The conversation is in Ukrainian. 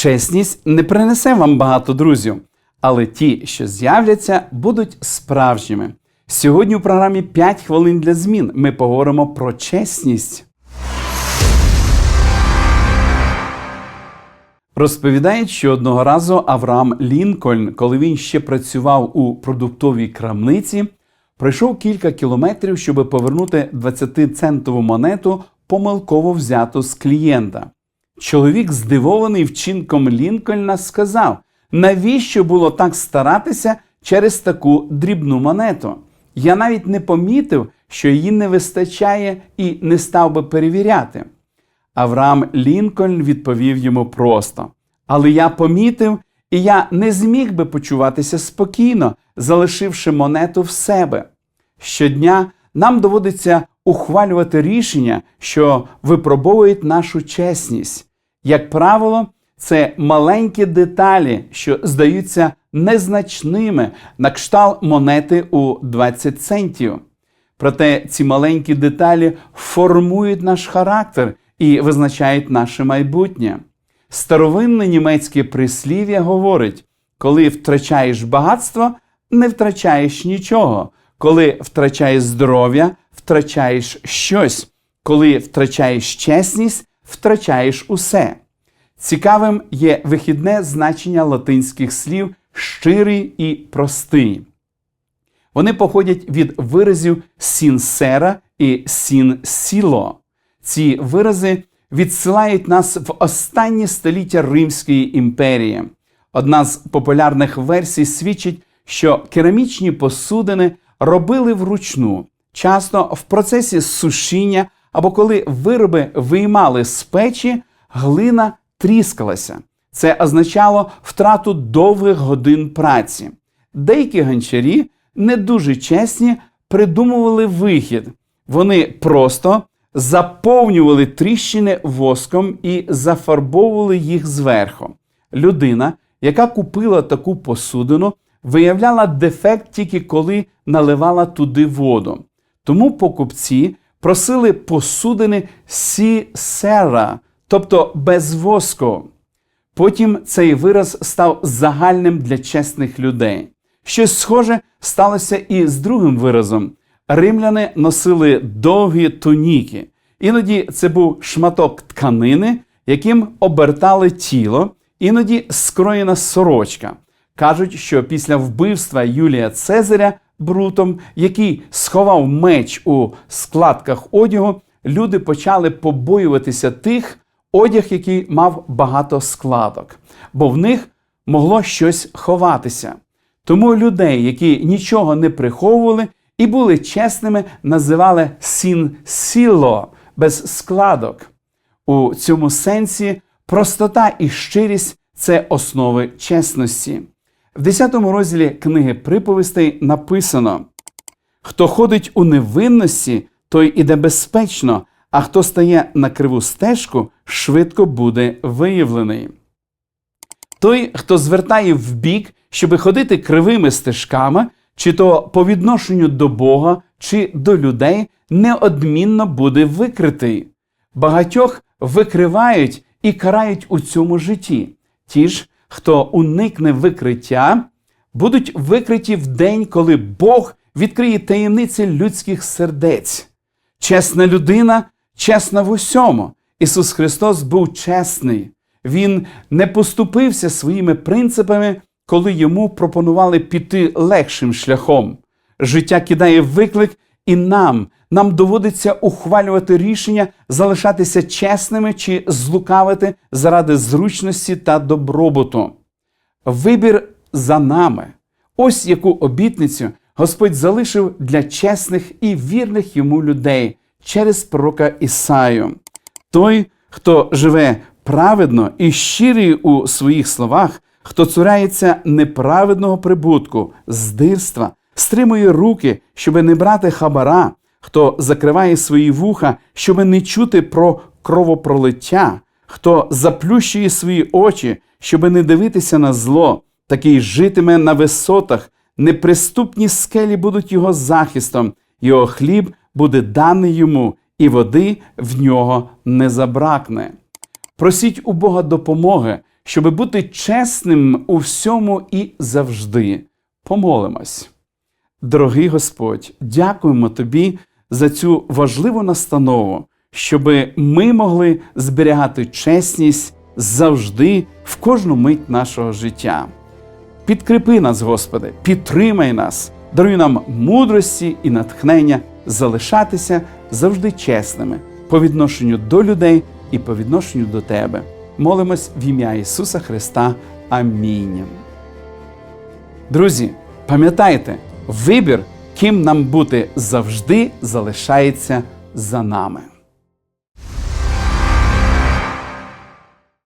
Чесність не принесе вам багато друзів, але ті, що з'являться, будуть справжніми. Сьогодні у програмі 5 хвилин для змін ми поговоримо про чесність. Розповідають, що одного разу Авраам Лінкольн, коли він ще працював у продуктовій крамниці, пройшов кілька кілометрів, щоб повернути 20-центову монету, помилково взяту з клієнта. Чоловік, здивований вчинком Лінкольна, сказав: навіщо було так старатися через таку дрібну монету? Я навіть не помітив, що її не вистачає і не став би перевіряти. Авраам Лінкольн відповів йому просто: Але я помітив, і я не зміг би почуватися спокійно, залишивши монету в себе. Щодня нам доводиться ухвалювати рішення, що випробовують нашу чесність. Як правило, це маленькі деталі, що здаються незначними на кшталт монети у 20 центів. Проте ці маленькі деталі формують наш характер і визначають наше майбутнє. Старовинне німецьке прислів'я говорить: коли втрачаєш багатство, не втрачаєш нічого. Коли втрачаєш здоров'я, втрачаєш щось. Коли втрачаєш чесність, втрачаєш усе. Цікавим є вихідне значення латинських слів щирий і простий. Вони походять від виразів сінсера і сінсіло. Ці вирази відсилають нас в останні століття Римської імперії. Одна з популярних версій свідчить, що керамічні посудини робили вручну, часто в процесі сушіння або коли вироби виймали з печі, глина тріскалася. Це означало втрату довгих годин праці. Деякі гончарі, не дуже чесні, придумували вихід. Вони просто заповнювали тріщини воском і зафарбовували їх зверху. Людина, яка купила таку посудину, виявляла дефект тільки коли наливала туди воду. Тому покупці просили посудини сі сера, тобто без воску. Потім цей вираз став загальним для чесних людей. Щось схоже сталося і з другим виразом. Римляни носили довгі туніки. Іноді це був шматок тканини, яким обертали тіло, іноді скроєна сорочка. Кажуть, що після вбивства Юлія Цезаря брутом, який сховав меч у складках одягу, люди почали побоюватися тих, одяг, який мав багато складок, бо в них могло щось ховатися. Тому людей, які нічого не приховували і були чесними, називали сін-сіло без складок. У цьому сенсі простота і щирість це основи чесності. В 10 розділі книги приповістей написано: хто ходить у невинності, той іде безпечно, а хто стає на криву стежку, швидко буде виявлений. Той, хто звертає вбік, щоби ходити кривими стежками, чи то по відношенню до Бога, чи до людей, неодмінно буде викритий. Багатьох викривають і карають у цьому житті. Ті ж, хто уникне викриття, будуть викриті в день, коли Бог відкриє таємниці людських сердець. Чесна людина, чесна в усьому. Ісус Христос був чесний. Він не поступився своїми принципами, коли йому пропонували піти легшим шляхом. Життя кидає виклик, і нам, нам доводиться ухвалювати рішення залишатися чесними чи злукавити заради зручності та добробуту. Вибір за нами. Ось яку обітницю Господь залишив для чесних і вірних йому людей через пророка Ісаю. Той, хто живе праведно і щирий у своїх словах, хто цурається неправедного прибутку, здирства, стримує руки, щоби не брати хабара, хто закриває свої вуха, щоби не чути про кровопролиття, хто заплющує свої очі, щоби не дивитися на зло, такий житиме на висотах, неприступні скелі будуть його захистом, його хліб буде даний йому, і води в нього не забракне. Просіть у Бога допомоги, щоб бути чесним у всьому і завжди. Помолимось. Дорогий Господь, дякуємо Тобі за цю важливу настанову, щоб ми могли зберігати чесність завжди в кожну мить нашого життя. Підкріпи нас, Господи, підтримай нас, даруй нам мудрості і натхнення залишатися завжди чесними по відношенню до людей і по відношенню до Тебе. Молимось в ім'я Ісуса Христа. Амінь. Друзі, пам'ятайте, вибір, ким нам бути завжди залишається за нами.